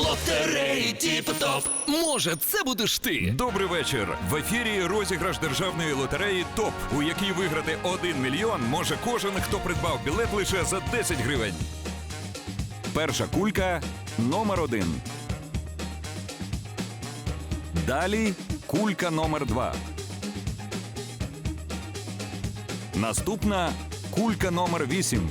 Лотереї Тіп-топ. Може, це будеш ти? Добрий вечір. В ефірі розіграш державної лотереї ТОП, у якій виграти 1 мільйон може кожен, хто придбав білет лише за 10 гривень. Перша кулька номер один. Далі кулька номер два. Наступна кулька номер вісім.